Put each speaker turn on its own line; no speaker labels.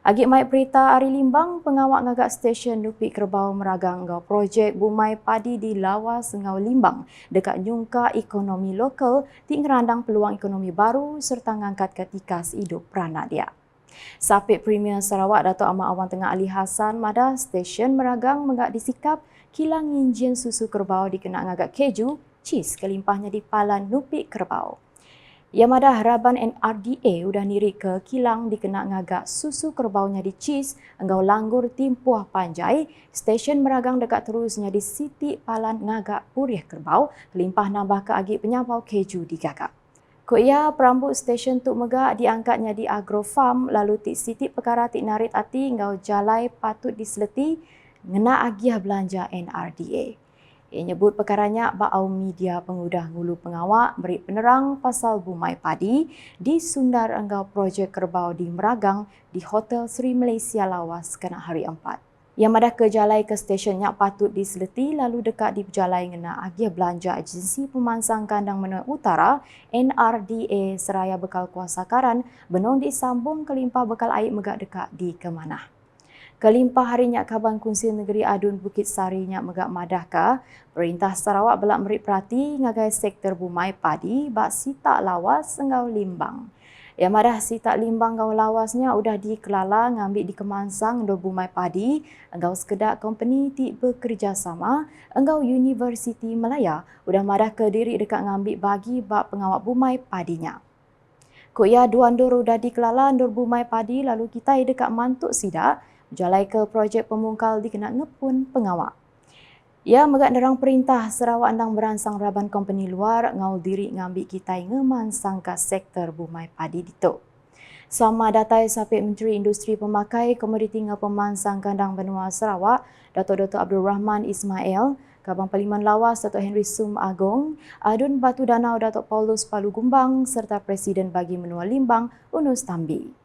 Agi mai berita Ari Limbang, pengawak ngagak stesen Nupi Kerbau meragang ngau projek bumai padi di lawas ngau Limbang dekat nyungka ekonomi lokal di ngerandang peluang ekonomi baru serta ngangkat ketikas hidup peranak dia. Sapit Premier Sarawak Datuk Ahmad Awan Tengah Ali Hassan Mada stesen meragang mengak disikap kilang injin susu kerbau dikenal ngagak keju, cheese kelimpahnya di Palan Nupi Kerbau. Yamada harapan NRDA udah niri ke kilang dikena ngagak susu kerbaunya di Cheese, enggau langgur timpuah panjai, stesen meragang dekat terusnya di Siti Palan ngagak purih kerbau, limpah nambah ke agi penyapau keju di gagak. Ko ia perambut stesen Tuk Megak diangkatnya di Agro Farm lalu ti Siti perkara ti narit ati engkau jalai patut diseleti ngena agiah belanja NRDA. Ia nyebut perkaranya bau media pengudah ngulu pengawak beri penerang pasal bumai padi di Sundar Enggau Projek Kerbau di Meragang di Hotel Sri Malaysia Lawas kena hari empat. Yang madah ke jalai ke stesen yang patut diseleti lalu dekat di jalai ngena agia belanja agensi pemansang kandang menua utara NRDA Seraya Bekal Kuasa Karan benong disambung kelimpah bekal air megak dekat di Kemanah. Kelimpah harinya Kaban Kunsi Negeri Adun Bukit Sari Nyak Megak Madahka, Perintah Sarawak belak meri perhati ngagai sektor bumai padi bak sitak lawas engau limbang. Ya madah sitak limbang ngau lawasnya udah dikelala ngambil di kemansang do bumai padi engau sekedak company ti bekerjasama engau Universiti Melaya udah madah ke diri dekat ngambil bagi bak pengawak bumai padinya. Kok ya dua andor udah dikelala andor bumai padi lalu kita dekat mantuk sidak jalai ke projek pemungkal dikena ngepun pengawak. Ya, megat nerang perintah Sarawak andang beransang raban company luar ngau diri ngambil kita ngemansang ke sektor bumai padi ditok. Sama data Sapit Menteri Industri Pemakai Komoditi Ngau Pemansang Kandang Benua Sarawak, Datuk Datuk Abdul Rahman Ismail, Kabang Parlimen Lawas Datuk Henry Sum Agong, Adun Batu Danau Datuk Paulus Palu Gumbang serta Presiden bagi Menua Limbang Unus Tambi.